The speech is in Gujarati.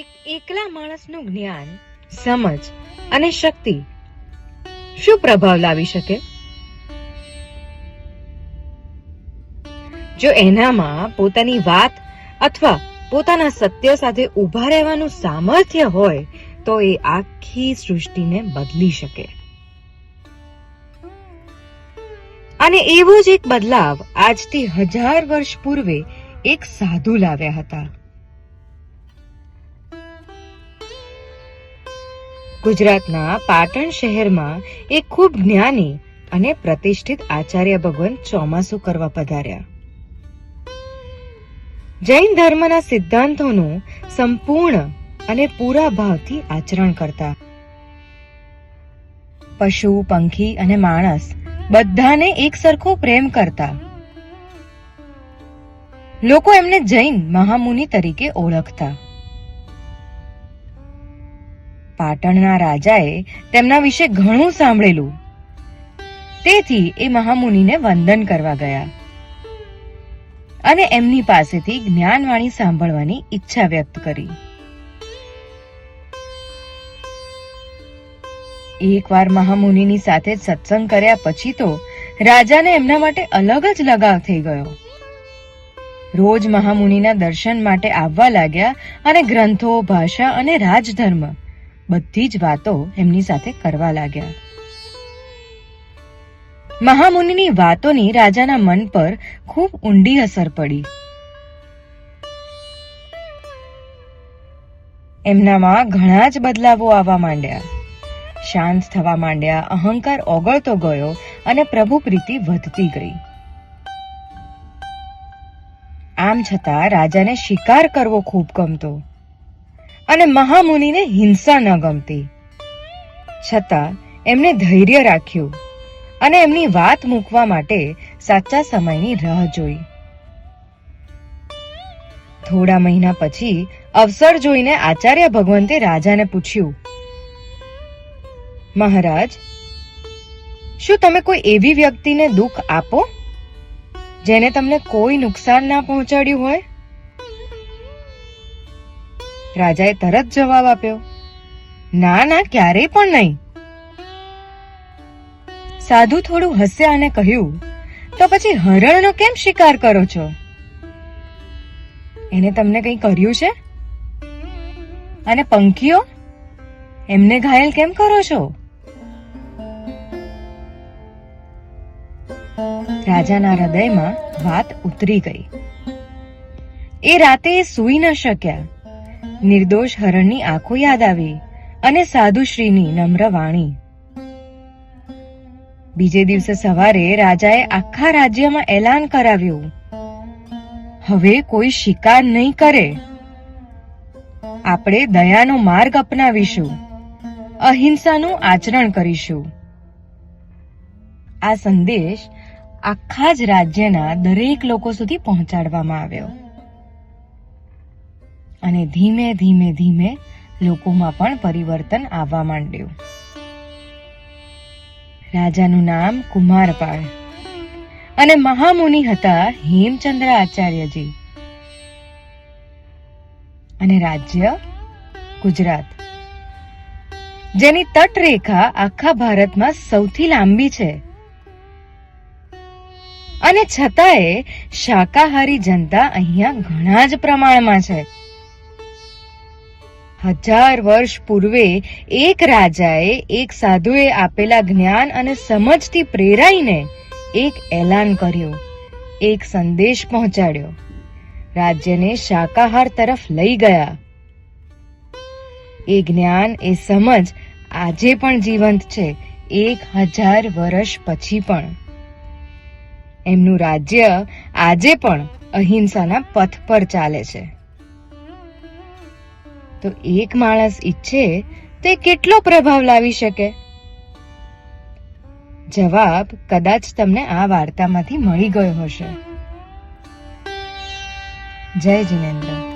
એક એકલા માણસનું જ્ઞાન, સમજ અને શક્તિ શું પ્રભાવ લાવી શકે? જો એનામાં પોતાની વાત અથવા પોતાના સત્ય સાથે ઊભા રહેવાનું સામર્થ્ય હોય, તો એ આખી સૃષ્ટિને બદલી શકે. અને એવો જ એક બદલાવ આજથી હજાર વર્ષ પૂર્વે એક સાધુ લાવ્યા હતા. ગુજરાતના પાટણ શહેરમાં એક ખૂબ જ્ઞાની અને પ્રતિષ્ઠિત આચાર્ય ભગવાન ચોમાસું કરવા પધાર્યા. જૈન ધર્મના સિદ્ધાંતોનું સંપૂર્ણ અને પૂરા ભાવથી આચરણ કરતા. પશુ, પંખી અને માણસ બધાને એક સરખો પ્રેમ કરતા. લોકો એમને જૈન મહામુનિ તરીકે ઓળખતા. પાટણના રાજાએ તેમના વિશે ઘણું સાંભળેલું. તેથી એ મહામુનિને વંદન કરવા ગયા. અને એમની પાસેથી જ્ઞાનવાણી સાંભળવાની ઈચ્છા વ્યક્ત કરી. એકવાર મહામુનિની સાથે સત્સંગ કર્યા પછી તો રાજાને એમના માટે અલગ જ લગાવ થઈ ગયો. રોજ મહામુનિના દર્શન માટે આવવા લાગ્યા અને ગ્રંથો, ભાષા અને રાજધર્મ બધી જ વાતો એમની સાથે કરવા લાગ્યા. મહામુનિની વાતોની રાજાના મન પર ખૂબ ઊંડી અસર પડી. એમનામાં ઘણા જ બદલાવો આવવા માંડ્યા. શાંત થવા માંડ્યા, અહંકાર ઓગળતો ગયો અને પ્રભુ પ્રીતિ વધતી ગઈ. આમ છતાં રાજાને શિકાર કરવો ખૂબ ગમતો. અને મહામુનિને હિંસા ન ગમતી. છતાં એમણે ધૈર્ય રાખ્યું અને એમની વાત મૂકવા માટે સાચા સમયની રાહ જોઈ. થોડા મહિના પછી અવસર જોઈને આચાર્ય ભગવંતે રાજાને પૂછ્યું, મહારાજ, શું તમે કોઈ એવી વ્યક્તિને દુઃખ આપો, જેને તમને કોઈ નુકસાન ના પહોંચાડ્યું હોય? રાજાએ તરત જવાબ આપ્યો, ના ના, ક્યારેય પણ નહીં. સાધુ થોડું હસ્યા અને કહ્યું, તો પછી હરણનો કેમ શિકાર કરો છો? એને તમને કંઈ કર્યું છે? અને પંખીઓ? એમને ઘાયલ કેમ કરો છો? રાજાના હૃદયમાં વાત ઉતરી ગઈ. એ રાતે સૂઈ ન શક્યા. નિર્દોષ હરણની આંખો યાદ આવી અને સાધુશ્રીની નમ્ર વાણી. બીજે દિવસે સવારે રાજાએ આખા રાજ્યમાં એલાન કરાવ્યું. હવે કોઈ શિકાર નહીં કરે. આપણે દયાનો માર્ગ અપનાવીશું. અહિંસાનું આચરણ કરીશું. આ સંદેશ આખા જ રાજ્યના દરેક લોકો સુધી પહોંચાડવામાં આવ્યો. અને ધીમે ધીમે ધીમે લોકોમાં પણ પરિવર્તન આવવા માંડ્યું. રાજાનું નામ કુમારપાળ અને મહામુનિ હતા હેમચંદ્ર આચાર્યજી. અને રાજ્ય ગુજરાત. જેની તટરેખા આખા ભારતમાં સૌથી લાંબી છે. અને છતાંય શાકાહારી જનતા અહીંયા ઘણા જ પ્રમાણમાં છે. હજાર વર્ષ પૂર્વે એક રાજાએ એક સાધુએ આપેલા જ્ઞાન અને સમજથી પ્રેરાઈને એક એલાન કર્યું. એક સંદેશ પહોંચાડ્યો. રાજ્યને શાકાહાર તરફ લઈ ગયા. એ જ્ઞાન, એ સમજ આજે પણ જીવંત છે, એક હજાર વર્ષ પછી પણ. એમનું રાજ્ય આજે પણ અહિંસાના પથ પર ચાલે છે. તો એક માણસ ઈચ્છે તે કેટલો પ્રભાવ લાવી શકે? જવાબ કદાચ તમને આ વાર્તામાંથી મળી ગયો હશે. જય જિનેન્દ્ર.